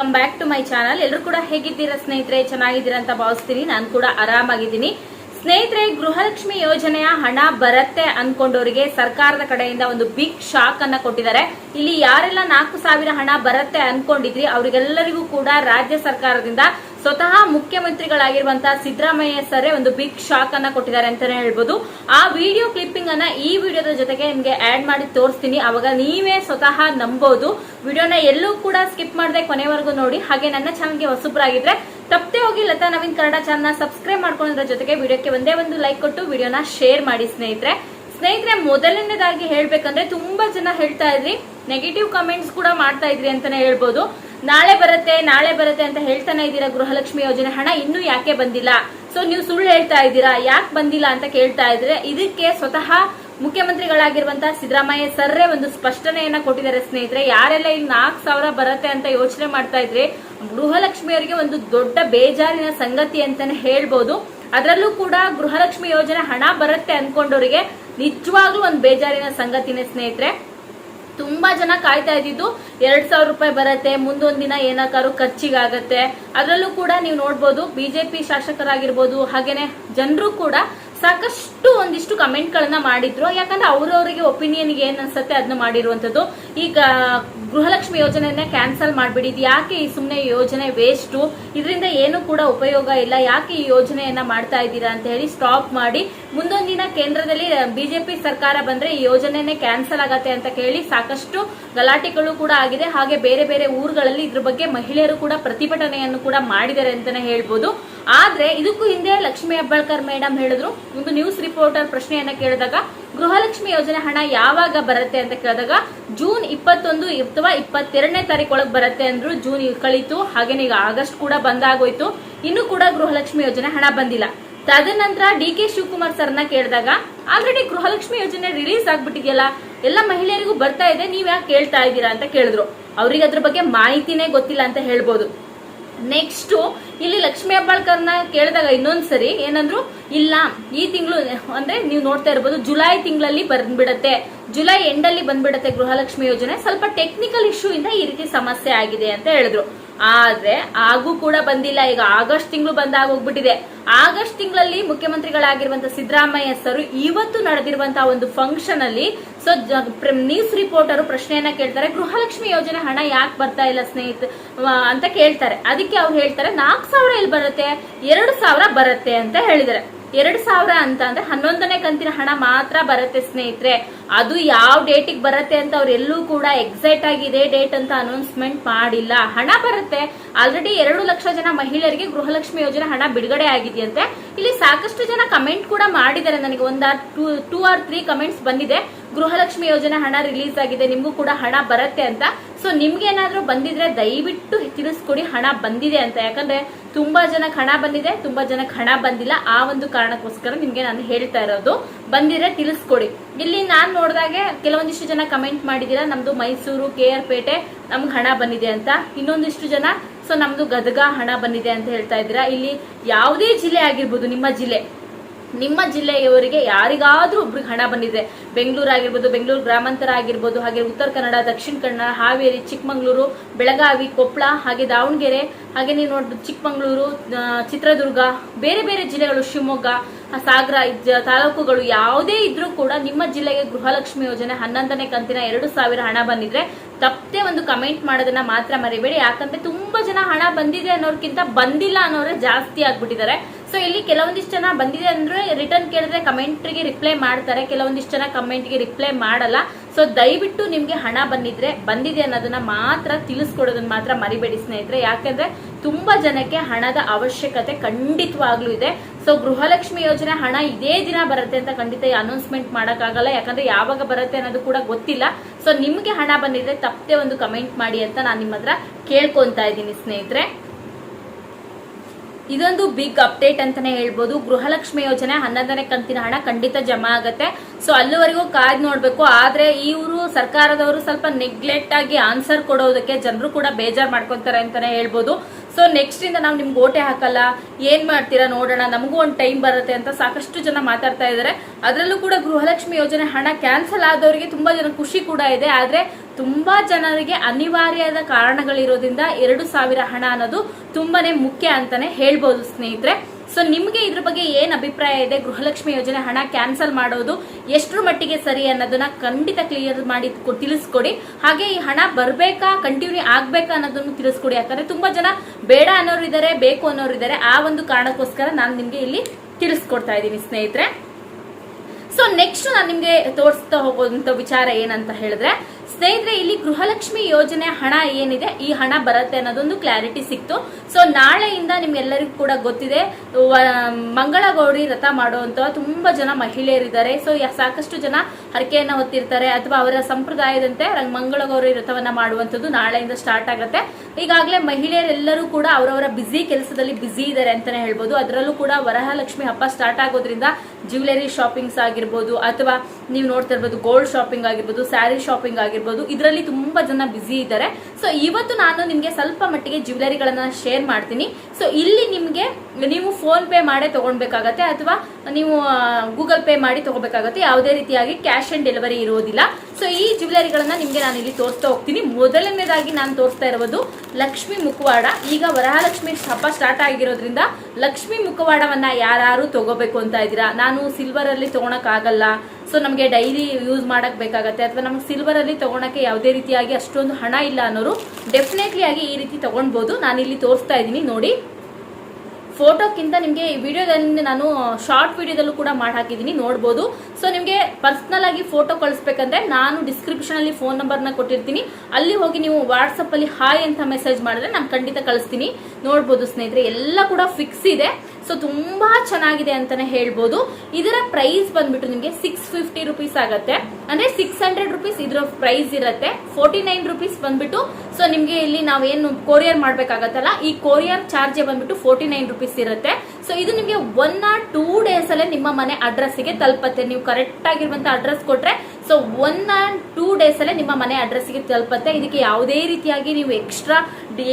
Come back to my channel ಎಲ್ಲರೂ ಕೂಡ ಹೇಗಿದ್ದೀರಾ ಸ್ನೇಹಿತರೆ? ಚೆನ್ನಾಗಿದ್ದೀರಾ ಅಂತ ಭಾವಿಸ್ತೀನಿ. ನಾನು ಕೂಡ ಆರಾಮಾಗಿದ್ದೀನಿ. ಸ್ನೇಹಿತರೆ, ಗೃಹಲಕ್ಷ್ಮಿ ಯೋಜನೆಯ ಹಣ ಬರುತ್ತೆ ಅನ್ಕೊಂಡವರಿಗೆ ಸರ್ಕಾರದ ಕಡೆಯಿಂದ ಒಂದು ಬಿಗ್ ಶಾಕ್ ಅನ್ನ ಕೊಟ್ಟಿದ್ದಾರೆ. ಇಲ್ಲಿ ಯಾರೆಲ್ಲ ನಾಲ್ಕು ಸಾವಿರ ಹಣ ಬರುತ್ತೆ ಅನ್ಕೊಂಡಿದ್ರಿ, ಅವರಿಗೆಲ್ಲರಿಗೂ ಕೂಡ ರಾಜ್ಯ ಸರ್ಕಾರದಿಂದ ಸ್ವತಃ ಮುಖ್ಯಮಂತ್ರಿಗಳಾಗಿರುವಂತಹ ಸಿದ್ದರಾಮಯ್ಯ ಸರೇ ಒಂದು ಬಿಗ್ ಶಾಕ್ ಅನ್ನ ಕೊಟ್ಟಿದ್ದಾರೆ ಅಂತಾನೆ ಹೇಳ್ಬೋದು. ಆ ವಿಡಿಯೋ ಕ್ಲಿಪ್ಪಿಂಗ್ ಅನ್ನ ಈ ವಿಡಿಯೋದ ಜೊತೆಗೆ ನಿಮ್ಗೆ ಆಡ್ ಮಾಡಿ ತೋರಿಸ್ತೀನಿ. ಅವಾಗ ನೀವೇ ಸ್ವತಃ ನಂಬೋದು. ವಿಡಿಯೋನ ಎಲ್ಲೂ ಕೂಡ ಸ್ಕಿಪ್ ಮಾಡದೆ ಕೊನೆವರೆಗೂ ನೋಡಿ. ಹಾಗೆ ನನ್ನ ಚಾನಲ್ಗೆ ಹೊಸಬ್ರಾಗಿದ್ರೆ ತಪ್ಪದೆ ಹೋಗಿ ಲತಾ ನವೀನ್ ಕನ್ನಡ ಚಾನಲ್ ಸಬ್ಸ್ಕ್ರೈಬ್ ಮಾಡ್ಕೊಳ್ಳೋದ್ರ ಜೊತೆಗೆ ವಿಡಿಯೋಕ್ಕೆ ಒಂದೇ ಒಂದು ಲೈಕ್ ಕೊಟ್ಟು ವಿಡಿಯೋನ ಶೇರ್ ಮಾಡಿ ಸ್ನೇಹಿತರೆ. ಸ್ನೇಹಿತರೆ, ಮೊದಲನೇದಾಗಿ ಹೇಳ್ಬೇಕಂದ್ರೆ ತುಂಬಾ ಜನ ಹೇಳ್ತಾ ಇದ್ರಿ. ನೆಗೆಟಿವ್ ಕಮೆಂಟ್ಸ್ ಕೂಡ ಮಾಡ್ತಾ ಇದ್ರಿ ಅಂತಾನೆ ಹೇಳ್ಬೋದು. ನಾಳೆ ಬರುತ್ತೆ ನಾಳೆ ಬರುತ್ತೆ ಅಂತ ಹೇಳ್ತಾನೆ ಇದ್ದೀರಾ ಗೃಹಲಕ್ಷ್ಮಿ ಯೋಜನೆ ಹಣ ಇನ್ನೂ ಯಾಕೆ ಬಂದಿಲ್ಲ? ಸೊ ನೀವು ಸುಳ್ಳು ಹೇಳ್ತಾ ಇದ್ದೀರಾ, ಯಾಕೆ ಬಂದಿಲ್ಲ ಅಂತ ಕೇಳ್ತಾ ಇದ್ರೆ ಇದಕ್ಕೆ ಸ್ವತಃ ಮುಖ್ಯಮಂತ್ರಿಗಳಾಗಿರುವಂತಹ ಸಿದ್ದರಾಮಯ್ಯ ಸರ್ರೇ ಒಂದು ಸ್ಪಷ್ಟನೆಯನ್ನ ಕೊಟ್ಟಿದ್ದಾರೆ ಸ್ನೇಹಿತರೆ. ಯಾರೆಲ್ಲ ಇಲ್ಲಿ ನಾಲ್ಕು ಸಾವಿರ ಬರುತ್ತೆ ಅಂತ ಯೋಚನೆ ಮಾಡ್ತಾ ಇದ್ರೆ ಗೃಹಲಕ್ಷ್ಮಿಯವರಿಗೆ ಒಂದು ದೊಡ್ಡ ಬೇಜಾರಿನ ಸಂಗತಿ ಅಂತಾನೆ ಹೇಳ್ಬೋದು. ಅದರಲ್ಲೂ ಕೂಡ ಗೃಹಲಕ್ಷ್ಮಿ ಯೋಜನೆ ಹಣ ಬರುತ್ತೆ ಅನ್ಕೊಂಡವರಿಗೆ ನಿಜವಾಗ್ಲೂ ಒಂದು ಬೇಜಾರಿನ ಸಂಗತಿನೇ ಸ್ನೇಹಿತರೆ. ತುಂಬಾ ಜನ ಕಾಯ್ತಾ ಇದ್ದಿದ್ದು ಎರಡ್ ಸಾವಿರ ರೂಪಾಯಿ ಬರುತ್ತೆ, ಮುಂದೊಂದ್ ದಿನ ಏನಕ್ಕಾರು ಖರ್ಚಿಗಾಗತ್ತೆ. ಅದರಲ್ಲೂ ಕೂಡ ನೀವು ನೋಡ್ಬೋದು ಬಿಜೆಪಿ ಶಾಸಕರಾಗಿರ್ಬೋದು, ಹಾಗೇನೆ ಜನರು ಕೂಡ ಸಾಕಷ್ಟು ಒಂದಿಷ್ಟು ಕಮೆಂಟ್ ಗಳನ್ನ ಮಾಡಿದ್ರು. ಯಾಕಂದ್ರೆ ಅವ್ರವ್ರಿಗೆ ಒಪಿನಿಯನ್ ಏನ್ ಅನ್ಸತ್ತೆ ಅದನ್ನ ಮಾಡಿರುವಂತದ್ದು ಈಗ ಗೃಹಲಕ್ಷ್ಮಿ ಯೋಜನೆಯನ್ನ ಕ್ಯಾನ್ಸಲ್ ಮಾಡ್ಬಿಡಿ. ಯಾಕೆ ಈ ಸುಮ್ನೆ ಯೋಜನೆ ವೇಸ್ಟ್? ಇದರಿಂದ ಏನು ಕೂಡ ಉಪಯೋಗ ಇಲ್ಲ. ಯಾಕೆ ಈ ಯೋಜನೆಯನ್ನ ಮಾಡ್ತಾ ಇದ್ದೀರಾ ಅಂತ ಹೇಳಿ ಸ್ಟಾಪ್ ಮಾಡಿ. ಮುಂದೊಂದ್ ದಿನ ಕೇಂದ್ರದಲ್ಲಿ ಬಿಜೆಪಿ ಸರ್ಕಾರ ಬಂದ್ರೆ ಈ ಯೋಜನೆನೇ ಕ್ಯಾನ್ಸಲ್ ಆಗತ್ತೆ ಅಂತ ಕೇಳಿ ಸಾಕಷ್ಟು ಗಲಾಟೆಗಳು ಕೂಡ ಆಗಿದೆ. ಹಾಗೆ ಬೇರೆ ಬೇರೆ ಊರುಗಳಲ್ಲಿ ಇದ್ರ ಬಗ್ಗೆ ಮಹಿಳೆಯರು ಕೂಡ ಪ್ರತಿಭಟನೆಯನ್ನು ಕೂಡ ಮಾಡಿದ್ದಾರೆ ಅಂತಾನೆ ಹೇಳ್ಬೋದು. ಆದ್ರೆ ಇದಕ್ಕೂ ಹಿಂದೆ ಲಕ್ಷ್ಮೀ ಹೆಬ್ಬಾಳ್ಕರ್ ಮೇಡಮ್ ಹೇಳಿದ್ರು. ಒಂದು ನ್ಯೂಸ್ ರಿಪೋರ್ಟರ್ ಪ್ರಶ್ನೆಯನ್ನ ಕೇಳಿದಾಗ ಗೃಹಲಕ್ಷ್ಮಿ ಯೋಜನೆ ಹಣ ಯಾವಾಗ ಬರುತ್ತೆ ಅಂತ ಕೇಳಿದಾಗ ಜೂನ್ ಇಪ್ಪತ್ತೊಂದು ಅಥವಾ ಇಪ್ಪತ್ತೆರಡನೇ ತಾರೀಕು ಒಳಗೆ ಬರುತ್ತೆ ಅಂದ್ರು ಜೂನ್ ಕಳೀತು. ಹಾಗೇನೆ ಈಗ ಆಗಸ್ಟ್ ಕೂಡ ಬಂದಾಗೋಯ್ತು ಇನ್ನು ಕೂಡ ಗೃಹಲಕ್ಷ್ಮಿ ಯೋಜನೆ ಹಣ ಬಂದಿಲ್ಲ. ತದನಂತರ ಡಿ ಕೆ ಶಿವಕುಮಾರ್ ಸರ್ನ ಕೇಳಿದಾಗ, ಆಲ್ರೆಡಿ ಗೃಹಲಕ್ಷ್ಮಿ ಯೋಜನೆ ರಿಲೀಸ್ ಆಗ್ಬಿಟ್ಟಿದೆಯಲ್ಲ, ಎಲ್ಲ ಮಹಿಳೆಯರಿಗೂ ಬರ್ತಾ ಇದೆ, ನೀವ್ ಯಾಕೆ ಕೇಳ್ತಾ ಇದ್ದೀರಾ? ಅಂತ ಕೇಳಿದ್ರು. ಅವ್ರಿಗೆ ಅದ್ರ ಬಗ್ಗೆ ಮಾಹಿತಿನೇ ಗೊತ್ತಿಲ್ಲ ಅಂತ ಹೇಳ್ಬೋದು. ನೆಕ್ಸ್ಟ್ ಇಲ್ಲಿ ಲಕ್ಷ್ಮೀ ಹೆಬ್ಬಾಳ್ಕರ್ನ ಕೇಳಿದಾಗ ಇನ್ನೊಂದ್ಸರಿ ಏನಂದ್ರು, ಇಲ್ಲ, ಈ ತಿಂಗಳು, ಅಂದ್ರೆ ನೀವು ನೋಡ್ತಾ ಇರ್ಬೋದು, ಜುಲೈ ತಿಂಗಳಲ್ಲಿ ಬಂದ್ಬಿಡತ್ತೆ. ಜುಲೈ ಎಂಡಲ್ಲಿ ಬಂದ್ಬಿಡತ್ತೆ ಗೃಹಲಕ್ಷ್ಮಿ ಯೋಜನೆ. ಸ್ವಲ್ಪ ಟೆಕ್ನಿಕಲ್ ಇಶ್ಯೂ ಇಂದ ಈ ರೀತಿ ಸಮಸ್ಯೆ ಆಗಿದೆ ಅಂತ ಹೇಳಿದ್ರು. ಆದ್ರೆ ಆಗೂ ಕೂಡ ಬಂದಿಲ್ಲ. ಈಗ ಆಗಸ್ಟ್ ತಿಂಗಳು ಬಂದಾಗ ಹೋಗ್ಬಿಟ್ಟಿದೆ. ಆಗಸ್ಟ್ ತಿಂಗಳಲ್ಲಿ ಮುಖ್ಯಮಂತ್ರಿಗಳಾಗಿರುವಂತಹ ಸಿದ್ದರಾಮಯ್ಯ ಸರ್ ಇವತ್ತು ನಡೆದಿರುವಂತಹ ಒಂದು ಫಂಕ್ಷನ್ ಅಲ್ಲಿ ಸೊ ನ್ಯೂಸ್ ರಿಪೋರ್ಟರ್ ಪ್ರಶ್ನೆಯನ್ನ ಕೇಳ್ತಾರೆ. ಗೃಹಲಕ್ಷ್ಮಿ ಯೋಜನೆ ಹಣ ಯಾಕೆ ಬರ್ತಾ ಇಲ್ಲ ಸ್ನೇಹಿತ ಅಂತ ಕೇಳ್ತಾರೆ. ಅದಕ್ಕೆ ಅವ್ರು ಹೇಳ್ತಾರೆ, ನಾಲ್ಕು ಸಾವಿರ ಬರುತ್ತೆ? ಎರಡು ಸಾವಿರ ಬರುತ್ತೆ ಅಂತ ಹೇಳಿದ್ದಾರೆ. ಎರಡು ಸಾವಿರ ಅಂತ ಅಂದ್ರೆ ಹನ್ನೊಂದನೇ ಕಂತಿನ ಹಣ ಮಾತ್ರ ಬರುತ್ತೆ ಸ್ನೇಹಿತರೆ. ಅದು ಯಾವ ಡೇಟಿಗೆ ಬರುತ್ತೆ ಅಂತ ಅವ್ರು ಎಲ್ಲೂ ಕೂಡ ಎಕ್ಸೈಟ್ ಆಗಿ ಇದೇ ಡೇಟ್ ಅಂತ ಅನೌನ್ಸ್ಮೆಂಟ್ ಮಾಡಿಲ್ಲ. ಹಣ ಬರುತ್ತೆ. ಆಲ್ರೆಡಿ ಎರಡು ಲಕ್ಷ ಜನ ಮಹಿಳೆಯರಿಗೆ ಗೃಹಲಕ್ಷ್ಮಿ ಯೋಜನೆ ಹಣ ಬಿಡುಗಡೆ ಆಗಿದೆಯಂತೆ. ಇಲ್ಲಿ ಸಾಕಷ್ಟು ಜನ ಕಮೆಂಟ್ ಕೂಡ ಮಾಡಿದ್ದಾರೆ. ನನಗೆ ಒಂದಾರ್ two two or three comments ಬಂದಿದೆ. ಗೃಹಲಕ್ಷ್ಮಿ ಯೋಜನೆ ಹಣ ರಿಲೀಸ್ ಆಗಿದೆ. ನಿಮಗೂ ಕೂಡ ಹಣ ಬರುತ್ತೆ ಅಂತ. ಸೊ ನಿಮ್ಗೆ ಏನಾದ್ರೂ ಬಂದಿದ್ರೆ ದಯವಿಟ್ಟು ತಿಳಿಸ್ಕೊಡಿ. ಹಣ ಬಂದಿದೆ ಅಂತ. ಯಾಕಂದ್ರೆ ತುಂಬಾ ಜನಕ್ಕೆ ಹಣ ಬಂದಿದೆ, ತುಂಬಾ ಜನಕ್ಕೆ ಹಣ ಬಂದಿಲ್ಲ. ಆ ಒಂದು ಕಾರಣಕ್ಕೋಸ್ಕರ ನಿಮ್ಗೆ ನಾನು ಹೇಳ್ತಾ ಇರೋದು. ಬಂದಿದ್ರೆ ತಿಳಿಸ್ಕೊಡಿ. ಇಲ್ಲಿ ನಾನ್ ನೋಡಿದಾಗೆ ಕೆಲವೊಂದಿಷ್ಟು ಜನ ಕಮೆಂಟ್ ಮಾಡಿದೀರಾ ನಮ್ದು ಮೈಸೂರು ಕೆ ಆರ್ ಪೇಟೆ ನಮ್ಗೆ ಹಣ ಬಂದಿದೆ ಅಂತ. ಇನ್ನೊಂದಿಷ್ಟು ಜನ ಸೊ ನಮ್ದು ಗದಗ ಹಣ ಬಂದಿದೆ ಅಂತ ಹೇಳ್ತಾ ಇದ್ದೀರಾ? ಇಲ್ಲಿ ಯಾವುದೇ ಜಿಲ್ಲೆ ಆಗಿರ್ಬೋದು, ನಿಮ್ಮ ಜಿಲ್ಲೆ, ನಿಮ್ಮ ಜಿಲ್ಲೆಯವರಿಗೆ ಯಾರಿಗಾದ್ರೂ ಒಬ್ರಿಗೆ ಹಣ ಬಂದಿದೆ. ಬೆಂಗಳೂರು ಆಗಿರ್ಬೋದು, ಬೆಂಗಳೂರು ಗ್ರಾಮಾಂತರ ಆಗಿರ್ಬೋದು, ಹಾಗೆ ಉತ್ತರ ಕನ್ನಡ, ದಕ್ಷಿಣ ಕನ್ನಡ, ಹಾವೇರಿ, ಚಿಕ್ಕಮಂಗ್ಳೂರು, ಬೆಳಗಾವಿ, ಕೊಪ್ಪಳ, ಹಾಗೆ ದಾವಣಗೆರೆ, ಹಾಗೆ ನೀವು ನೋಡ್ಬೋದು ಚಿಕ್ಕಮಂಗ್ಳೂರು ಚಿತ್ರದುರ್ಗ, ಬೇರೆ ಬೇರೆ ಜಿಲ್ಲೆಗಳು, ಶಿವಮೊಗ್ಗ, ಸಾಗರ ತಾಲೂಕುಗಳು ಯಾವುದೇ ಇದ್ರೂ ಕೂಡ ನಿಮ್ಮ ಜಿಲ್ಲೆಗೆ ಗೃಹಲಕ್ಷ್ಮಿ ಯೋಜನೆ ಹನ್ನೊಂದನೇ ಕಂತಿನ ಎರಡು ಸಾವಿರ ಹಣ ಬಂದಿದ್ರೆ ತಪ್ಪದೆ ಒಂದು ಕಮೆಂಟ್ ಮಾಡೋದನ್ನ ಮಾತ್ರ ಮರಿಬೇಡಿ. ಯಾಕಂದ್ರೆ ತುಂಬಾ ಜನ ಹಣ ಬಂದಿದೆ ಅನ್ನೋರ್ಕಿಂತ ಬಂದಿಲ್ಲ ಅನ್ನೋರೇ ಜಾಸ್ತಿ ಆಗ್ಬಿಟ್ಟಿದ್ದಾರೆ. ಸೊ ಇಲ್ಲಿ ಕೆಲವೊಂದಿಷ್ಟು ಜನ ಬಂದಿದೆ ಅಂದ್ರೆ ರಿಟರ್ನ್ ಕೇಳಿದ್ರೆ ಕಮೆಂಟ್ಗೆ ರಿಪ್ಲೈ ಮಾಡ್ತಾರೆ. ಕೆಲವೊಂದಿಷ್ಟು ಜನ ಕಮೆಂಟ್ಗೆ ರಿಪ್ಲೈ ಮಾಡಲ್ಲ. ಸೊ ದಯವಿಟ್ಟು ನಿಮ್ಗೆ ಹಣ ಬಂದಿದ್ರೆ, ಬಂದಿದೆ ಅನ್ನೋದನ್ನ ಮಾತ್ರ ತಿಳಿಸ್ಕೊಡೋದನ್ನ ಮಾತ್ರ ಮರಿಬೇಡಿ ಸ್ನೇಹಿತರೆ. ಯಾಕಂದ್ರೆ ತುಂಬಾ ಜನಕ್ಕೆ ಹಣದ ಅವಶ್ಯಕತೆ ಖಂಡಿತವಾಗ್ಲೂ ಇದೆ. ಸೊ ಗೃಹಲಕ್ಷ್ಮಿ ಯೋಜನೆ ಹಣ ಇದೇ ದಿನ ಬರುತ್ತೆ ಅಂತ ಖಂಡಿತ ಅನೌನ್ಸ್ಮೆಂಟ್ ಮಾಡಕ್ಕಾಗಲ್ಲ. ಯಾಕಂದ್ರೆ ಯಾವಾಗ ಬರುತ್ತೆ ಅನ್ನೋದು ಕೂಡ ಗೊತ್ತಿಲ್ಲ. ಸೊ ನಿಮ್ಗೆ ಹಣ ಬಂದಿದ್ರೆ ತಪ್ಪದೆ ಒಂದು ಕಮೆಂಟ್ ಮಾಡಿ ಅಂತ ನಾನು ನಿಮ್ಮ ಹತ್ರ ಕೇಳ್ಕೊಂತಾ ಇದ್ದೀನಿ ಸ್ನೇಹಿತರೆ. ಇದೊಂದು ಬಿಗ್ ಅಪ್ಡೇಟ್ ಅಂತಾನೆ ಹೇಳ್ಬೋದು. ಗೃಹಲಕ್ಷ್ಮಿ ಯೋಜನೆ ಹನ್ನೊಂದನೇ ಕಂತಿನ ಹಣ ಖಂಡಿತ ಜಮಾ ಆಗತ್ತೆ. ಸೊ ಅಲ್ಲಿವರೆಗೂ ಕಾಯ್ದು ನೋಡ್ಬೇಕು. ಆದ್ರೆ ಇವರು ಸರ್ಕಾರದವರು ಸ್ವಲ್ಪ ನೆಗ್ಲೆಕ್ಟ್ ಆಗಿ ಆನ್ಸರ್ ಕೊಡೋದಕ್ಕೆ ಜನರು ಕೂಡ ಬೇಜಾರು ಮಾಡ್ಕೊತಾರೆ ಅಂತಾನೆ ಹೇಳ್ಬೋದು. ಸೊ ನೆಕ್ಸ್ಟ್ ಇಂದ ನಾವು ನಿಮ್ಗೆ ಓಟೆ ಹಾಕಲ್ಲ, ಏನ್ ಮಾಡ್ತೀರಾ ನೋಡೋಣ, ನಮಗೂ ಒಂದು ಟೈಮ್ ಬರುತ್ತೆ ಅಂತ ಸಾಕಷ್ಟು ಜನ ಮಾತಾಡ್ತಾ ಇದ್ದಾರೆ ಅದರಲ್ಲೂ ಕೂಡ ಗೃಹಲಕ್ಷ್ಮಿ ಯೋಜನೆ ಹಣ ಕ್ಯಾನ್ಸಲ್ ಆದವರಿಗೆ ತುಂಬಾ ಜನ ಖುಷಿ ಕೂಡ ಇದೆ. ಆದ್ರೆ ತುಂಬಾ ಜನರಿಗೆ ಅನಿವಾರ್ಯದ ಕಾರಣಗಳಿರೋದ್ರಿಂದ ಎರಡು ಸಾವಿರ ಹಣ ಅನ್ನೋದು ತುಂಬಾನೇ ಮುಖ್ಯ ಅಂತಾನೆ ಹೇಳ್ಬೋದು ಸ್ನೇಹಿತರೆ. ಸೊ ನಿಮ್ಗೆ ಇದ್ರ ಬಗ್ಗೆ ಏನು ಅಭಿಪ್ರಾಯ ಇದೆ? ಗೃಹಲಕ್ಷ್ಮಿ ಯೋಜನೆ ಹಣ ಕ್ಯಾನ್ಸಲ್ ಮಾಡೋದು ಎಷ್ಟರ ಮಟ್ಟಿಗೆ ಸರಿ ಅನ್ನೋದನ್ನ ಖಂಡಿತ ಕ್ಲಿಯರ್ ಮಾಡಿ ತಿಳಿಸ್ಕೊಡಿ. ಹಾಗೆ ಈ ಹಣ ಬರ್ಬೇಕಾ ಕಂಟಿನ್ಯೂ ಆಗ್ಬೇಕಾ ಅನ್ನೋದನ್ನು ತಿಳಿಸ್ಕೊಡಿ. ಯಾಕಂದ್ರೆ ತುಂಬಾ ಜನ ಬೇಡ ಅನ್ನೋರು ಇದ್ದಾರೆ ಬೇಕು ಅನ್ನೋರು ಇದ್ದಾರೆ ಆ ಒಂದು ಕಾರಣಕ್ಕೋಸ್ಕರ ನಾನು ನಿಮ್ಗೆ ಇಲ್ಲಿ ತಿಳಿಸ್ಕೊಡ್ತಾ ಇದ್ದೀನಿ ಸ್ನೇಹಿತರೆ. ಸೊ ನೆಕ್ಸ್ಟ್ ನಾನು ನಿಮ್ಗೆ ತೋರಿಸ್ತಾ ಹೋಗುವಂತ ವಿಚಾರ ಏನಂತ ಹೇಳಿದ್ರೆ ಸ್ನೇಹಿತರೆ, ಇಲ್ಲಿ ಗೃಹಲಕ್ಷ್ಮಿ ಯೋಜನೆ ಹಣ ಏನಿದೆ, ಈ ಹಣ ಬರುತ್ತೆ ಅನ್ನೋದೊಂದು ಕ್ಲಾರಿಟಿ ಸಿಕ್ತು. ಸೊ ನಾಳೆಯಿಂದ ನಿಮ್ಗೆಲ್ಲರಿಗೂ ಕೂಡ ಗೊತ್ತಿದೆ ಮಂಗಳಗೌರಿ ರಥ ಮಾಡುವಂತಹ ತುಂಬಾ ಜನ ಮಹಿಳೆಯರಿದ್ದಾರೆ. ಸೊ ಸಾಕಷ್ಟು ಜನ ಹರಕೆಯನ್ನ ಹೊತ್ತಿರ್ತಾರೆ, ಅಥವಾ ಅವರ ಸಂಪ್ರದಾಯದಂತೆ ಮಂಗಳಗೌರಿ ರಥವನ್ನ ಮಾಡುವಂಥದ್ದು ನಾಳೆಯಿಂದ ಸ್ಟಾರ್ಟ್ ಆಗುತ್ತೆ. ಈಗಾಗಲೇ ಮಹಿಳೆಯರೆಲ್ಲರೂ ಕೂಡ ಅವರವರ ಬ್ಯುಸಿ ಕೆಲಸದಲ್ಲಿ ಬ್ಯುಸಿ ಇದ್ದಾರೆ ಅಂತಾನೆ ಹೇಳ್ಬೋದು. ಅದರಲ್ಲೂ ಕೂಡ ವರಹಲಕ್ಷ್ಮಿ ಹಬ್ಬ ಸ್ಟಾರ್ಟ್ ಆಗೋದ್ರಿಂದ ಜ್ಯುವೆಲರಿ ಶಾಪಿಂಗ್ಸ್ ಆಗಿರ್ಬೋದು, ಅಥವಾ ನೀವು ನೋಡ್ತಾ ಇರ್ಬೋದು ಗೋಲ್ಡ್ ಶಾಪಿಂಗ್ ಆಗಿರ್ಬೋದು ಸ್ಯಾರಿ ಶಾಪಿಂಗ್ ಆಗಿರ್ಬೋದು ಇದರಲ್ಲಿ ತುಂಬಾ ಜನ ಬ್ಯುಸಿ ಇದ್ದಾರೆ. ಸೊ ಇವತ್ತು ನಾನು ನಿಮ್ಗೆ ಸ್ವಲ್ಪ ಮಟ್ಟಿಗೆ ಜ್ಯುವೆಲರಿಗಳನ್ನ ಶೇರ್ ಮಾಡ್ತೀನಿ. ಸೊ ಇಲ್ಲಿ ನಿಮ್ಗೆ ನೀವು ಫೋನ್ ಪೇ ಮಾಡೇ ತಗೊಳ್ಬೇಕಾಗತ್ತೆ ಅಥವಾ ನೀವು ಗೂಗಲ್ ಪೇ ಮಾಡಿ ತಗೋಬೇಕಾಗತ್ತೆ ಯಾವುದೇ ರೀತಿಯಾಗಿ ಕ್ಯಾಶ್ ಆನ್ ಡೆಲಿವರಿ ಇರೋದಿಲ್ಲ. ಸೊ ಈ ಜ್ಯುವೆಲರಿಗಳನ್ನ ನಿಮ್ಗೆ ನಾನು ಇಲ್ಲಿ ತೋರಿಸ್ತಾ ಹೋಗ್ತೀನಿ. ಮೊದಲನೇದಾಗಿ ನಾನು ತೋರಿಸ್ತಾ ಇರೋದು ಲಕ್ಷ್ಮಿ ಮುಖವಾಡ. ಈಗ ವರಹಾಲಕ್ಷ್ಮಿ ಹಬ್ಬ ಸ್ಟಾರ್ಟ್ ಆಗಿರೋದ್ರಿಂದ ಲಕ್ಷ್ಮಿ ಮುಖವಾಡವನ್ನ ಯಾರು ತಗೋಬೇಕು ಅಂತ ಇದ್ದೀರಾ? ನಾನು ಸಿಲ್ವರ್ ಅಲ್ಲಿ ಆಗಲ್ಲ ಸೊ ನಮಗೆ ಡೈಲಿ ಯೂಸ್ ಮಾಡಕ್ ಬೇಕಾಗತ್ತೆ. ಅಥವಾ ನಮ್ಗೆ ಸಿಲ್ವರ್ ಅಲ್ಲಿ ತಗೊಳಕ್ಕೆ ಯಾವುದೇ ರೀತಿಯಾಗಿ ಅಷ್ಟೊಂದು ಹಣ ಇಲ್ಲ ಅನ್ನೋರು ಡೆಫಿನೆಟ್ಲಿ ಆಗಿ ಈ ರೀತಿ ತಗೊಳ್ಬಹುದು ನಾನು ಇಲ್ಲಿ ತೋರಿಸ್ತಾ ಇದ್ದೀನಿ. ನೋಡಿ. ಫೋಟೋಕ್ಕಿಂತ ನಿಮಗೆ ಈ ವಿಡಿಯೋದಲ್ಲಿ ನಾನು ಶಾರ್ಟ್ ವಿಡಿಯೋದಲ್ಲೂ ಕೂಡ ಮಾಡಿ ಹಾಕಿದ್ದೀನಿ ನೋಡ್ಬೋದು. ಸೊ ನಿಮಗೆ ಪರ್ಸ್ನಲ್ ಆಗಿ ಫೋಟೋ ಕಳಿಸ್ಬೇಕಂದ್ರೆ ನಾನು ಡಿಸ್ಕ್ರಿಪ್ಷನ್ ಅಲ್ಲಿ ಫೋನ್ ನಂಬರ್ನ ಕೊಟ್ಟಿರ್ತೀನಿ. ಅಲ್ಲಿ ಹೋಗಿ ನೀವು ವಾಟ್ಸಪ್ಪಲ್ಲಿ ಹಾಯ್ ಅಂತ ಮೆಸೇಜ್ ಮಾಡಿದ್ರೆ ನಾನು ಖಂಡಿತ ಕಳಿಸ್ತೀನಿ. ನೋಡ್ಬೋದು ಸ್ನೇಹಿತರೆ, ಎಲ್ಲ ಕೂಡ ಫಿಕ್ಸ್ ಇದೆ. ಸೊ ತುಂಬಾ ಚೆನ್ನಾಗಿದೆ ಅಂತಾನೆ ಹೇಳ್ಬೋದು. ಇದರ ಪ್ರೈಸ್ ಬಂದ್ಬಿಟ್ಟು ನಿಮಗೆ ಸಿಕ್ಸ್ ಫಿಫ್ಟಿ ರುಪೀಸ್ ಆಗತ್ತೆ. ಅಂದ್ರೆ ಸಿಕ್ಸ್ ಹಂಡ್ರೆಡ್ ರುಪೀಸ್ ಇದ್ರ ಪ್ರೈಸ್ ಇರುತ್ತೆ. ಫೋರ್ಟಿ ನೈನ್ ರುಪೀಸ್ ಬಂದ್ಬಿಟ್ಟು ಸೊ ನಿಮ್ಗೆ ಇಲ್ಲಿ ನಾವೇನು ಕೊರಿಯರ್ ಮಾಡ್ಬೇಕಾಗತ್ತಲ್ಲ, ಈ ಕೊರಿಯರ್ ಚಾರ್ಜ್ ಬಂದ್ಬಿಟ್ಟು ಫೋರ್ಟಿ ನೈನ್ ರುಪೀಸ್ ಇರುತ್ತೆ. ಸೊ ಇದು ನಿಮಗೆ ಒನ್ ಆರ್ ಟೂ ಡೇಸ್ ಅಲ್ಲೇ ನಿಮ್ಮ ಮನೆ ಅಡ್ರೆಸ್ಗೆ ತಲುಪತ್ತೆ. ನೀವು ಕರೆಕ್ಟ್ ಆಗಿರುವಂತ ಅಡ್ರೆಸ್ ಕೊಟ್ರೆ ಸೊ ಒನ್ ಆ್ಯಂಡ್ ಟೂ ಡೇಸಲ್ಲೇ ನಿಮ್ಮ ಮನೆ ಅಡ್ರೆಸ್ಗೆ ತಲುಪತ್ತೆ. ಇದಕ್ಕೆ ಯಾವುದೇ ರೀತಿಯಾಗಿ ನೀವು ಎಕ್ಸ್ಟ್ರಾ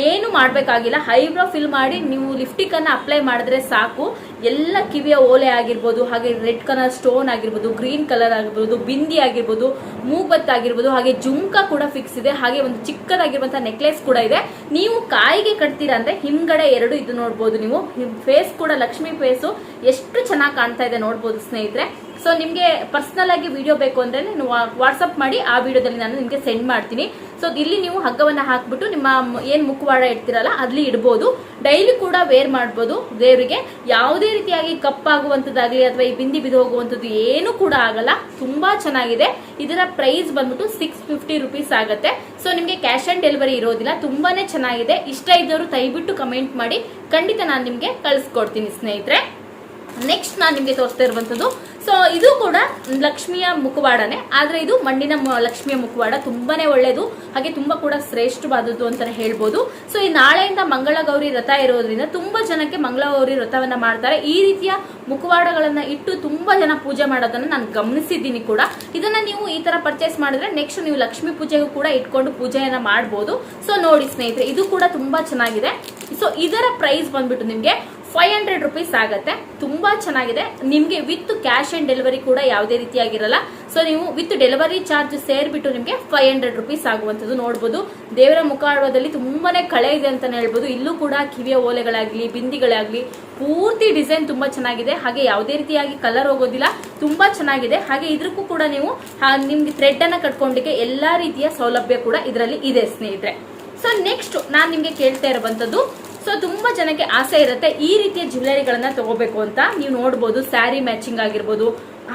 ಏನು ಮಾಡಬೇಕಾಗಿಲ್ಲ. ಹೈಬ್ರೋ ಫಿಲ್ ಮಾಡಿ ನೀವು ಲಿಫ್ಟಿಕನ್ನು ಅಪ್ಲೈ ಮಾಡಿದ್ರೆ ಸಾಕು. ಎಲ್ಲ ಕಿವಿಯ ಓಲೆ ಆಗಿರ್ಬೋದು, ಹಾಗೆ ರೆಡ್ ಕಲರ್ ಸ್ಟೋನ್ ಆಗಿರ್ಬೋದು ಗ್ರೀನ್ ಕಲರ್ ಆಗಿರ್ಬೋದು, ಬಿಂದಿ ಆಗಿರ್ಬೋದು ಮೂಗ್ಬತ್ ಆಗಿರ್ಬೋದು, ಹಾಗೆ ಜುಮ್ಕ ಕೂಡ ಫಿಕ್ಸ್ ಇದೆ. ಹಾಗೆ ಒಂದು ಚಿಕ್ಕದಾಗಿರುವಂಥ ನೆಕ್ಲೆಸ್ ಕೂಡ ಇದೆ. ನೀವು ಕಾಯಿಗೆ ಕಟ್ತೀರಾ ಅಂದ್ರೆ ಹಿಂಗಡೆ ಎರಡು ಇದು ನೋಡ್ಬೋದು ನೀವು. ಫೇಸ್ ಕೂಡ ಲಕ್ಷ್ಮಿ ಫೇಸು ಎಷ್ಟು ಚೆನ್ನಾಗಿ ಕಾಣ್ತಾ ಇದೆ ನೋಡ್ಬೋದು ಸ್ನೇಹಿತರೆ. ಸೊ ನಿಮಗೆ ಪರ್ಸನಲ್ ಆಗಿ ವಿಡಿಯೋ ಬೇಕು ಅಂದ್ರೆ ನೀವು ವಾಟ್ಸಪ್ ಮಾಡಿ ಆ ವಿಡಿಯೋದಲ್ಲಿ ನಾನು ನಿಮಗೆ ಸೆಂಡ್ ಮಾಡ್ತೀನಿ. ಸೊ ಇಲ್ಲಿ ನೀವು ಹಗ್ಗವನ್ನ ಹಾಕ್ಬಿಟ್ಟು ನಿಮ್ಮ ಏನು ಮುಖವಾಡ ಇಡ್ತೀರಲ್ಲ ಅಲ್ಲಿ ಇಡ್ಬೋದು. ಡೈಲಿ ಕೂಡ ವೇರ್ ಮಾಡ್ಬೋದು ದೇವರಿಗೆ. ಯಾವುದೇ ರೀತಿಯಾಗಿ ಕಪ್ಪಾಗುವಂಥದ್ದಾಗಲಿ ಅಥವಾ ಈ ಬಿಂದಿ ಬಿದ್ದು ಹೋಗುವಂಥದ್ದು ಏನು ಕೂಡ ಆಗಲ್ಲ. ತುಂಬಾ ಚೆನ್ನಾಗಿದೆ. ಇದರ ಪ್ರೈಸ್ ಬಂದ್ಬಿಟ್ಟು ಸಿಕ್ಸ್ ಫಿಫ್ಟಿ ರುಪೀಸ್ ಆಗುತ್ತೆ. ಸೊ ನಿಮಗೆ ಕ್ಯಾಶ್ ಆನ್ ಡೆಲಿವರಿ ಇರೋದಿಲ್ಲ. ತುಂಬಾನೇ ಚೆನ್ನಾಗಿದೆ. ಇಷ್ಟ ಇದ್ದವರು ದಯವಿಟ್ಟು ಕಮೆಂಟ್ ಮಾಡಿ. ಖಂಡಿತ ನಾನು ನಿಮಗೆ ಕಳಿಸ್ಕೊಡ್ತೀನಿ ಸ್ನೇಹಿತರೆ. ನೆಕ್ಸ್ಟ್ ನಾನು ನಿಮಗೆ ತೋರಿಸ್ತಾ ಇರುವಂತದ್ದು ಸೊ ಇದು ಕೂಡ ಲಕ್ಷ್ಮಿಯ ಮುಖವಾಡನೆ. ಆದ್ರೆ ಇದು ಮಣ್ಣಿನ ಲಕ್ಷ್ಮಿಯ ಮುಖವಾಡ. ತುಂಬಾನೇ ಒಳ್ಳೇದು. ಹಾಗೆ ತುಂಬಾ ಕೂಡ ಶ್ರೇಷ್ಠವಾದದ್ದು ಅಂತಾನೆ ಹೇಳ್ಬೋದು. ಸೊ ಈ ನಾಳೆಯಿಂದ ಮಂಗಳ ಗೌರಿ ರಥ ಇರೋದ್ರಿಂದ ತುಂಬಾ ಜನಕ್ಕೆ ಮಂಗಳ ಗೌರಿ ವ್ರತವನ್ನ ಮಾಡ್ತಾರೆ. ಈ ರೀತಿಯ ಮುಖವಾಡಗಳನ್ನ ಇಟ್ಟು ತುಂಬಾ ಜನ ಪೂಜೆ ಮಾಡೋದನ್ನ ನಾನು ಗಮನಿಸಿದ್ದೀನಿ ಕೂಡ. ಇದನ್ನ ನೀವು ಈ ತರ ಪರ್ಚೇಸ್ ಮಾಡಿದ್ರೆ ನೆಕ್ಸ್ಟ್ ನೀವು ಲಕ್ಷ್ಮಿ ಪೂಜೆಗೂ ಕೂಡ ಇಟ್ಕೊಂಡು ಪೂಜೆಯನ್ನ ಮಾಡಬಹುದು ಸೊ ನೋಡಿ ಸ್ನೇಹಿತರೆ, ಇದು ಕೂಡ ತುಂಬಾ ಚೆನ್ನಾಗಿದೆ. ಸೊ ಇದರ ಪ್ರೈಸ್ ಬಂದ್ಬಿಟ್ಟು ನಿಮ್ಗೆ ಫೈವ್ ಹಂಡ್ರೆಡ್ ರುಪೀಸ್ ಆಗುತ್ತೆ. ತುಂಬಾ ಚೆನ್ನಾಗಿದೆ. ನಿಮ್ಗೆ ವಿತ್ ಕ್ಯಾಶ್ ಆನ್ ಡೆಲಿವರಿ ಕೂಡ ಯಾವುದೇ ರೀತಿಯಾಗಿರಲ್ಲ. ಸೊ ನೀವು ವಿತ್ ಡೆಲಿವರಿ ಚಾರ್ಜ್ ಸೇರ್ಬಿಟ್ಟು ನಿಮ್ಗೆ ಫೈವ್ ಹಂಡ್ರೆಡ್ ರುಪೀಸ್ ಆಗುವಂಥದ್ದು ನೋಡ್ಬೋದು. ದೇವರ ಮುಖಾಡದಲ್ಲಿ ತುಂಬಾನೇ ಕಳೆ ಇದೆ ಅಂತಾನೆ ಹೇಳ್ಬೋದು. ಇಲ್ಲೂ ಕೂಡ ಕಿವಿಯ ಓಲೆಗಳಾಗ್ಲಿ, ಬಿಂದಿಗಳಾಗ್ಲಿ, ಪೂರ್ತಿ ಡಿಸೈನ್ ತುಂಬಾ ಚೆನ್ನಾಗಿದೆ. ಹಾಗೆ ಯಾವುದೇ ರೀತಿಯಾಗಿ ಕಲರ್ ಹೋಗೋದಿಲ್ಲ. ತುಂಬಾ ಚೆನ್ನಾಗಿದೆ. ಹಾಗೆ ಇದಕ್ಕೂ ಕೂಡ ನೀವು ನಿಮ್ಗೆ ಥ್ರೆಡ್ ಅನ್ನ ಕಟ್ಕೊಂಡಿಕ್ಕೆ ಎಲ್ಲಾ ರೀತಿಯ ಸೌಲಭ್ಯ ಕೂಡ ಇದರಲ್ಲಿ ಇದೆ, ಸ್ನೇಹಿತರೆ. ಸೊ ನೆಕ್ಸ್ಟ್ ನಾನು ನಿಮ್ಗೆ ಕೇಳ್ತಾ ಇರುವಂತದ್ದು ಸೊ ತುಂಬಾ ಜನಕ್ಕೆ ಆಸೆ ಇರುತ್ತೆ ಈ ರೀತಿಯ ಜ್ಯುವೆಲರಿಗಳನ್ನ ತಗೋಬೇಕು ಅಂತ. ನೀವು ನೋಡ್ಬೋದು, ಸ್ಯಾರಿ ಮ್ಯಾಚಿಂಗ್ ಆಗಿರ್ಬೋದು,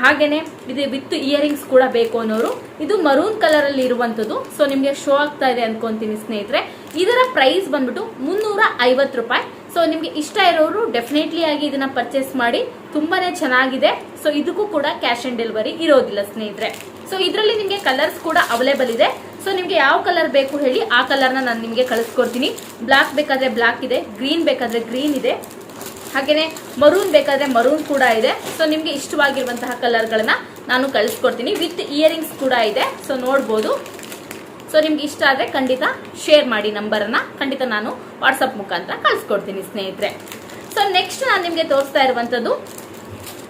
ಹಾಗೇನೆ ಇದು ವಿತ್ ಇಯರಿಂಗ್ಸ್ ಕೂಡ ಬೇಕು ಅನ್ನೋರು. ಇದು ಮರೂನ್ ಕಲರ್ ಅಲ್ಲಿ ಇರುವಂತದ್ದು ಸೊ ನಿಮ್ಗೆ ಶೋ ಆಗ್ತಾ ಇದೆ ಅನ್ಕೊಂತೀನಿ ಸ್ನೇಹಿತರೆ. ಇದರ ಪ್ರೈಸ್ ಬಂದ್ಬಿಟ್ಟು ಮುನ್ನೂರ ಐವತ್ತು ರೂಪಾಯಿ. ಸೊ ನಿಮ್ಗೆ ಇಷ್ಟ ಇರೋರು ಡೆಫಿನೆಟ್ಲಿ ಆಗಿ ಇದನ್ನ ಪರ್ಚೇಸ್ ಮಾಡಿ. ತುಂಬಾನೇ ಚೆನ್ನಾಗಿದೆ. ಸೊ ಇದಕ್ಕೂ ಕೂಡ ಕ್ಯಾಶ್ ಆನ್ ಡೆಲಿವರಿ ಇರೋದಿಲ್ಲ ಸ್ನೇಹಿತರೆ. ಸೊ ಇದರಲ್ಲಿ ನಿಮಗೆ ಕಲರ್ಸ್ ಕೂಡ ಅವೈಲೇಬಲ್ ಇದೆ. ಸೊ ನಿಮಗೆ ಯಾವ ಕಲರ್ ಬೇಕು ಹೇಳಿ ಆ ಕಲರ್ನ ನಾನು ನಿಮಗೆ ಕಳಿಸ್ಕೊಡ್ತೀನಿ. ಬ್ಲ್ಯಾಕ್ ಬೇಕಾದ್ರೆ ಬ್ಲ್ಯಾಕ್ ಇದೆ ಗ್ರೀನ್ ಬೇಕಾದ್ರೆ ಗ್ರೀನ್ ಇದೆ. ಹಾಗೆಯೇ ಮರೂನ್ ಬೇಕಾದ್ರೆ ಮರೂನ್ ಕೂಡ ಇದೆ. ಸೊ ನಿಮಗೆ ಇಷ್ಟವಾಗಿರುವಂತಹ ಕಲರ್ಗಳನ್ನ ನಾನು ಕಳಿಸ್ಕೊಡ್ತೀನಿ. ವಿತ್ ಇಯರಿಂಗ್ಸ್ ಕೂಡ ಇದೆ. ಸೊ ನೋಡ್ಬೋದು. ಸೊ ನಿಮ್ಗೆ ಇಷ್ಟ ಆದರೆ ಖಂಡಿತ ಶೇರ್ ಮಾಡಿ ನಂಬರನ್ನು ಖಂಡಿತ ನಾನು ವಾಟ್ಸಪ್ ಮುಖಾಂತರ ಕಳಿಸ್ಕೊಡ್ತೀನಿ, ಸ್ನೇಹಿತರೆ. ಸೊ ನೆಕ್ಸ್ಟ್ ನಾನು ನಿಮಗೆ ತೋರಿಸ್ತಾ ಇರುವಂಥದ್ದು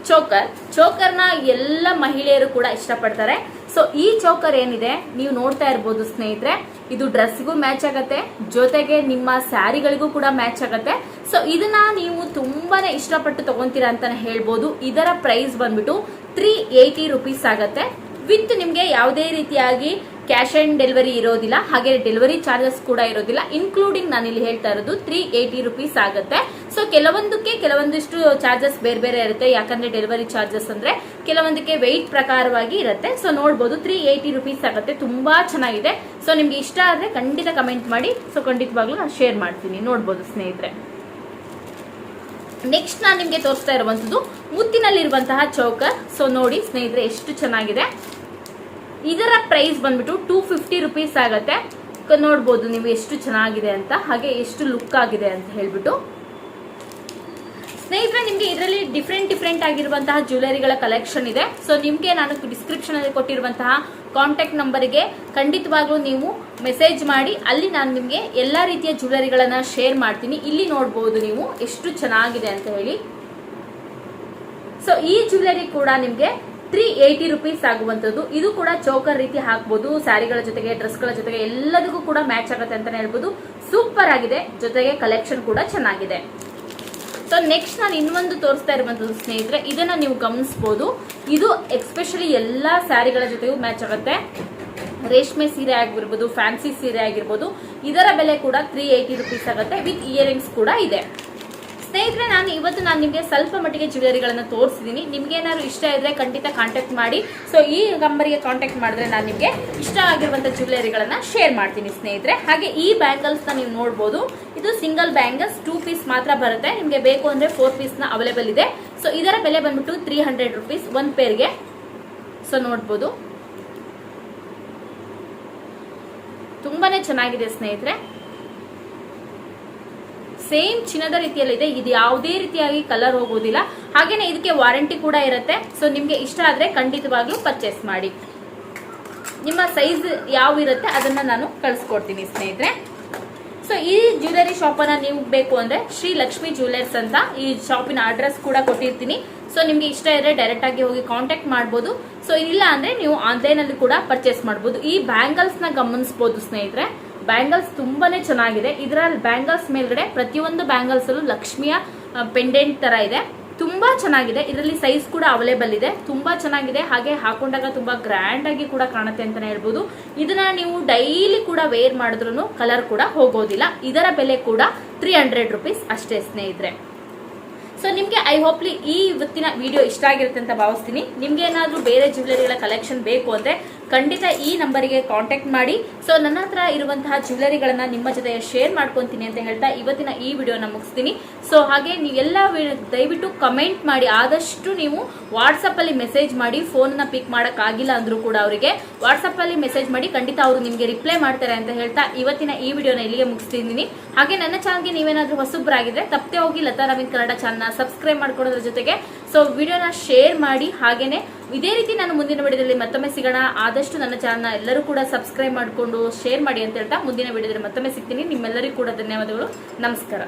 ಚೋಕರ್ ಚೋಕರ್ನ ಎಲ್ಲ ಮಹಿಳೆಯರು ಕೂಡ ಇಷ್ಟಪಡ್ತಾರೆ. ಸೊ ಈ ಚೌಕರ್ ಏನಿದೆ, ನೀವು ನೋಡ್ತಾ ಇರ್ಬೋದು ಸ್ನೇಹಿತರೆ, ಇದು ಡ್ರೆಸ್ಗೂ ಮ್ಯಾಚ್ ಆಗತ್ತೆ, ಜೊತೆಗೆ ನಿಮ್ಮ ಸ್ಯಾರಿಗಳಿಗೂ ಕೂಡ ಮ್ಯಾಚ್ ಆಗತ್ತೆ. ಸೊ ಇದನ್ನ ನೀವು ತುಂಬಾನೇ ಇಷ್ಟಪಟ್ಟು ತಗೊಂತೀರಾ ಅಂತಾನೆ ಹೇಳ್ಬೋದು. ಇದರ ಪ್ರೈಸ್ ಬಂದ್ಬಿಟ್ಟು ತ್ರೀ ಏಯ್ಟಿ ರುಪೀಸ್ ಆಗತ್ತೆ. ವಿತ್ ನಿಮಗೆ ಯಾವುದೇ ರೀತಿಯಾಗಿ ಕ್ಯಾಶ್ ಆನ್ ಡೆಲಿವರಿ ಇರೋದಿಲ್ಲ ಹಾಗೆ ಡೆಲಿವರಿ ಚಾರ್ಜಸ್ ಕೂಡ ಇರೋದಿಲ್ಲ. ಇನ್ಕ್ಲೂಡಿಂಗ್ ನಾನು ಇಲ್ಲಿ ಹೇಳ್ತಾ ಇರೋದು ತ್ರೀ ಏಯ್ಟಿ ರುಪೀಸ್ ಆಗುತ್ತೆ. ಸೊ ಕೆಲವೊಂದಕ್ಕೆ ಕೆಲವೊಂದಿಷ್ಟು ಚಾರ್ಜಸ್ ಬೇರೆ ಬೇರೆ ಇರುತ್ತೆ. ಯಾಕಂದ್ರೆ ಡೆಲಿವರಿ ಚಾರ್ಜಸ್ ಅಂದ್ರೆ ಕೆಲವೊಂದಕ್ಕೆ ವೆಯ್ಟ್ ಪ್ರಕಾರವಾಗಿ ಇರುತ್ತೆ. ಸೊ ನೋಡ್ಬೋದು ತ್ರೀ ಏಯ್ಟಿ ರುಪೀಸ್ ಆಗುತ್ತೆ. ತುಂಬಾ ಚೆನ್ನಾಗಿದೆ. ಸೊ ನಿಮ್ಗೆ ಇಷ್ಟ ಆದ್ರೆ ಖಂಡಿತ ಕಮೆಂಟ್ ಮಾಡಿ. ಸೊ ಖಂಡಿತವಾಗ್ಲೂ ನಾನು ಶೇರ್ ಮಾಡ್ತೀನಿ. ನೋಡ್ಬೋದು ಸ್ನೇಹಿತರೆ. ನೆಕ್ಸ್ಟ್ ನಾನು ನಿಮಗೆ ತೋರಿಸ್ತಾ ಇರುವಂತದ್ದು ಮುತ್ತಿನಲ್ಲಿರುವಂತಹ ಚೌಕರ್. ಸೊ ನೋಡಿ ಸ್ನೇಹಿತರೆ, ಎಷ್ಟು ಚೆನ್ನಾಗಿದೆ. ಇದರ ಪ್ರೈಸ್ ಬಂದ್ಬಿಟ್ಟು ಟೂ ಫಿಫ್ಟಿ ರುಪೀಸ್ ಆಗತ್ತೆ. ನೋಡ್ಬೋದು ನೀವು ಎಷ್ಟು ಚೆನ್ನಾಗಿದೆ ಅಂತ, ಹಾಗೆ ಎಷ್ಟು ಲುಕ್ ಆಗಿದೆ ಅಂತ ಹೇಳ್ಬಿಟ್ಟು. ಸ್ನೇಹಿತರೆ, ನಿಮಗೆ ಇದರಲ್ಲಿ ಡಿಫ್ರೆಂಟ್ ಡಿಫ್ರೆಂಟ್ ಆಗಿರುವಂತಹ ಜ್ಯುವೆಲರಿಗಳ ಕಲೆಕ್ಷನ್ ಇದೆ. ಸೊ ನಿಮಗೆ ನಾನು ಡಿಸ್ಕ್ರಿಪ್ಷನ್ ಅಲ್ಲಿ ಕೊಟ್ಟಿರುವಂತಹ ಕಾಂಟ್ಯಾಕ್ಟ್ ನಂಬರ್ಗೆ ಖಂಡಿತವಾಗ್ಲೂ ನೀವು ಮೆಸೇಜ್ ಮಾಡಿ. ಅಲ್ಲಿ ನಾನು ನಿಮಗೆ ಎಲ್ಲಾ ರೀತಿಯ ಜ್ಯುವೆಲರಿಗಳನ್ನ ಶೇರ್ ಮಾಡ್ತೀನಿ. ಇಲ್ಲಿ ನೋಡಬಹುದು ನೀವು ಎಷ್ಟು ಚೆನ್ನಾಗಿದೆ ಅಂತ ಹೇಳಿ. ಸೊ ಈ ಜ್ಯುವೆಲರಿ ಕೂಡ ನಿಮಗೆ ತ್ರೀ ಏಯ್ಟಿ ರುಪೀಸ್ ಆಗುವಂಥದ್ದು. ಇದು ಕೂಡ ಚೌಕರ್ ರೀತಿ ಹಾಕ್ಬೋದು. ಸ್ಯಾರಿಗಳ ಜೊತೆಗೆ, ಡ್ರೆಸ್ಗಳ ಜೊತೆಗೆ ಎಲ್ಲದಕ್ಕೂ ಕೂಡ ಮ್ಯಾಚ್ ಆಗುತ್ತೆ ಅಂತಾನೆ ಹೇಳ್ಬೋದು. ಸೂಪರ್ ಆಗಿದೆ. ಜೊತೆಗೆ ಕಲೆಕ್ಷನ್ ಕೂಡ ಚೆನ್ನಾಗಿದೆ. ಸೊ ನೆಕ್ಸ್ಟ್ ನಾನು ಇನ್ನೊಂದು ತೋರಿಸ್ತಾ ಇರುವಂತದ್ದು ಸ್ನೇಹಿತರೆ, ಇದನ್ನ ನೀವು ಗಮನಿಸಬಹುದು ಇದು ಎಕ್ಸ್ಪೆಷಲಿ ಎಲ್ಲಾ ಸ್ಯಾರಿಗಳ ಜೊತೆಗೂ ಮ್ಯಾಚ್ ಆಗುತ್ತೆ. ರೇಷ್ಮೆ ಸೀರೆ ಆಗಿರ್ಬೋದು ಫ್ಯಾನ್ಸಿ ಸೀರೆ ಆಗಿರ್ಬೋದು, ಇದರ ಬೆಲೆ ಕೂಡ ತ್ರೀ ಏಯ್ಟಿ ರುಪೀಸ್ ಆಗುತ್ತೆ ವಿತ್ ಇಯರಿಂಗ್ಸ್ ಕೂಡ ಇದೆ. ಸ್ನೇಹಿತರೆ, ನಾನು ಇವತ್ತು ನಾನು ನಿಮಗೆ ಸ್ವಲ್ಪ ಮಟ್ಟಿಗೆ ಜ್ಯುವೆಲರಿಗಳನ್ನು ತೋರಿಸಿದ್ದೀನಿ ನಿಮ್ಗೆ ಏನಾದ್ರು ಇಷ್ಟ ಇದ್ದರೆ ಖಂಡಿತ ಕಾಂಟ್ಯಾಕ್ಟ್ ಮಾಡಿ. ಸೊ ಈ ನಂಬರಿಗೆ ಕಾಂಟ್ಯಾಕ್ಟ್ ಮಾಡಿದ್ರೆ ನಾನು ನಿಮಗೆ ಇಷ್ಟ ಆಗಿರುವಂಥ ಜ್ಯುವೆಲರಿಗಳನ್ನ ಶೇರ್ ಮಾಡ್ತೀನಿ ಸ್ನೇಹಿತರೆ. ಹಾಗೆ ಈ ಬ್ಯಾಂಗಲ್ಸ್ನ ನೀವು ನೋಡ್ಬೋದು. ಇದು ಸಿಂಗಲ್ ಬ್ಯಾಂಗಲ್ಸ್ ಟೂ ಪೀಸ್ ಮಾತ್ರ ಬರುತ್ತೆ. ನಿಮಗೆ ಬೇಕು ಅಂದ್ರೆ ಫೋರ್ ಪೀಸ್ನ ಅವೈಲೇಬಲ್ ಇದೆ. ಸೊ ಇದರ ಬೆಲೆ ಬಂದ್ಬಿಟ್ಟು ತ್ರೀ ಹಂಡ್ರೆಡ್ ರುಪೀಸ್ ಒನ್ ಪೇರ್ಗೆ ಸೊ ನೋಡ್ಬೋದು. ತುಂಬಾನೇ ಚೆನ್ನಾಗಿದೆ ಸ್ನೇಹಿತರೆ. ಸೇಮ್ ಚಿನ್ನದ ರೀತಿಯಲ್ಲಿದೆ ಇದು. ಯಾವುದೇ ರೀತಿಯಾಗಿ ಕಲರ್ ಹೋಗೋದಿಲ್ಲ ಹಾಗೇನೆ ಇದಕ್ಕೆ ವಾರಂಟಿ ಕೂಡ ಇರುತ್ತೆ. ಸೊ ನಿಮ್ಗೆ ಇಷ್ಟ ಆದ್ರೆ ಖಂಡಿತವಾಗ್ಲೂ ಪರ್ಚೇಸ್ ಮಾಡಿ. ನಿಮ್ಮ ಸೈಜ್ ಯಾವ ಇರುತ್ತೆ ಅದನ್ನ ನಾನು ಕಳಿಸ್ಕೊಡ್ತೀನಿ ಸ್ನೇಹಿತರೆ. ಸೊ ಈ ಜ್ಯುವೆಲರಿ ಶಾಪ್ ಅನ್ನ ನೀವು ಬೇಕು ಅಂದ್ರೆ ಶ್ರೀ ಲಕ್ಷ್ಮಿ ಜ್ಯುವೆಲರ್ಸ್ ಅಂತ ಈ ಶಾಪಿನ ಅಡ್ರೆಸ್ ಕೂಡ ಕೊಟ್ಟಿರ್ತೀನಿ. ಸೊ ನಿಮ್ಗೆ ಇಷ್ಟ ಇದ್ರೆ ಡೈರೆಕ್ಟ್ ಆಗಿ ಹೋಗಿ ಕಾಂಟ್ಯಾಕ್ಟ್ ಮಾಡಬಹುದು ಸೊ ಇಲ್ಲ ಅಂದ್ರೆ ನೀವು ಆನ್ಲೈನ್ ಅಲ್ಲಿ ಕೂಡ ಪರ್ಚೇಸ್ ಮಾಡಬಹುದು ಈ ಬ್ಯಾಂಗಲ್ಸ್ನ ಗಮನಿಸಬಹುದು ಸ್ನೇಹಿತರೆ. ಬ್ಯಾಂಗಲ್ಸ್ ತುಂಬಾನೇ ಚೆನ್ನಾಗಿದೆ. ಇದರಲ್ಲಿ ಬ್ಯಾಂಗಲ್ಸ್ ಮೇಲ್ಗಡೆ ಪ್ರತಿಯೊಂದು ಬ್ಯಾಂಗಲ್ಸ್ ಅಲ್ಲೂ ಲಕ್ಷ್ಮಿಯ ಪೆಂಡೆಂಟ್ ತರ ಇದೆ. ತುಂಬಾ ಚೆನ್ನಾಗಿದೆ. ಇದರಲ್ಲಿ ಸೈಜ್ ಕೂಡ ಅವೈಲೇಬಲ್ ಇದೆ. ತುಂಬಾ ಚೆನ್ನಾಗಿದೆ. ಹಾಗೆ ಹಾಕೊಂಡಾಗ ತುಂಬಾ ಗ್ರ್ಯಾಂಡ್ ಆಗಿ ಕೂಡ ಕಾಣುತ್ತೆ ಅಂತಾನೆ ಹೇಳ್ಬೋದು. ಇದನ್ನ ನೀವು ಡೈಲಿ ಕೂಡ ವೇರ್ ಮಾಡಿದ್ರು ಕಲರ್ ಕೂಡ ಹೋಗೋದಿಲ್ಲ. ಇದರ ಬೆಲೆ ಕೂಡ ತ್ರೀ ಹಂಡ್ರೆಡ್ ರುಪೀಸ್ ಅಷ್ಟೇ ಸ್ನೇಹಿತರೆ. ಸೊ ನಿಮ್ಗೆ ಐ ಹೋಪ್ಲಿ ಈ ಇವತ್ತಿನ ವಿಡಿಯೋ ಇಷ್ಟ ಆಗಿರುತ್ತೆ ಅಂತ ಭಾವಿಸ್ತೀನಿ. ನಿಮ್ಗೆ ಏನಾದ್ರೂ ಬೇರೆ ಜ್ಯುವೆಲರಿಗಳ ಕಲೆಕ್ಷನ್ ಬೇಕು ಅಂದ್ರೆ ಖಂಡಿತ ಈ ನಂಬರಿಗೆ ಕಾಂಟ್ಯಾಕ್ಟ್ ಮಾಡಿ. ಸೊ ನನ್ನ ಹತ್ರ ಇರುವಂತಹ ಜ್ಯುವೆಲರಿಗಳನ್ನ ನಿಮ್ಮ ಜೊತೆ ಶೇರ್ ಮಾಡ್ಕೊಂತೀನಿ ಅಂತ ಹೇಳ್ತಾ ಇವತ್ತಿನ ಈ ವಿಡಿಯೋನ ಮುಗಿಸ್ತೀನಿ. ಸೊ ಹಾಗೆ ನೀವೆಲ್ಲ ದಯವಿಟ್ಟು ಕಮೆಂಟ್ ಮಾಡಿ. ಆದಷ್ಟು ನೀವು ವಾಟ್ಸಪ್ಪಲ್ಲಿ ಮೆಸೇಜ್ ಮಾಡಿ. ಫೋನ್ನ ಪಿಕ್ ಮಾಡೋಕ್ಕಾಗಿಲ್ಲ ಅಂದರೂ ಅಂದ್ರೂ ಕೂಡ ಅವರಿಗೆ ವಾಟ್ಸಪ್ಪಲ್ಲಿ ಮೆಸೇಜ್ ಮಾಡಿ. ಖಂಡಿತ ಅವರು ನಿಮಗೆ ರಿಪ್ಲೈ ಮಾಡ್ತಾರೆ ಅಂತ ಹೇಳ್ತಾ ಇವತ್ತಿನ ಈ ವಿಡಿಯೋನ ಇಲ್ಲಿಗೆ ಮುಗಿಸ್ತಿದ್ದೀನಿ. ಹಾಗೆ ನನ್ನ ಚಾನಲ್ಗೆ ನೀವೇನಾದರೂ ಹೊಸಬ್ರಾಗಿದ್ರೆ ತಪ್ಪದೆ ಹೋಗಿ ಲತಾ ರವೀನ್ ಕನ್ನಡ ಚಾನಲ್ನ ಸಬ್ಸ್ಕ್ರೈಬ್ ಮಾಡ್ಕೊಡೋದ್ರ ಜೊತೆಗೆ ಸೊ ವಿಡಿಯೋನ ಶೇರ್ ಮಾಡಿ, ಹಾಗೇನೆ ಇದೇ ರೀತಿ ನಾನು ಮುಂದಿನ ವಿಡಿಯೋದಲ್ಲಿ ಮತ್ತೊಮ್ಮೆ ಸಿಗೋಣ. ಆದಷ್ಟು ನನ್ನ ಚಾನಲ್ನ ಎಲ್ಲರೂ ಕೂಡ ಸಬ್ಸ್ಕ್ರೈಬ್ ಮಾಡಿಕೊಂಡು ಶೇರ್ ಮಾಡಿ ಅಂತ ಹೇಳ್ತಾ ಮುಂದಿನ ವಿಡಿಯೋದಲ್ಲಿ ಮತ್ತೊಮ್ಮೆ ಸಿಗ್ತೀನಿ. ನಿಮ್ಮೆಲ್ಲರಿಗೂ ಕೂಡ ಧನ್ಯವಾದಗಳು. ನಮಸ್ಕಾರ.